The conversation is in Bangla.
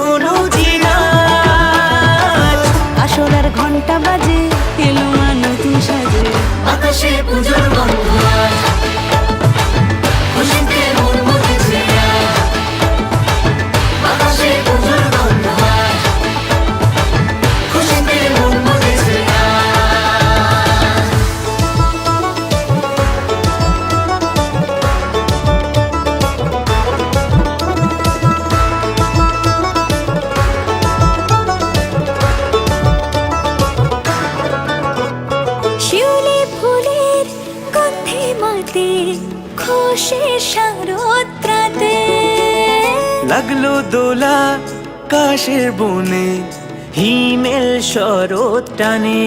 ধনু আসরার ঘণ্টা বাজে এলো আনতি সাজে। আকাশে পুজোর গন্ধ। খুশির শারদ্রাতে লাগল দোলা কাশের বনে হিমেল শরৎ টানে।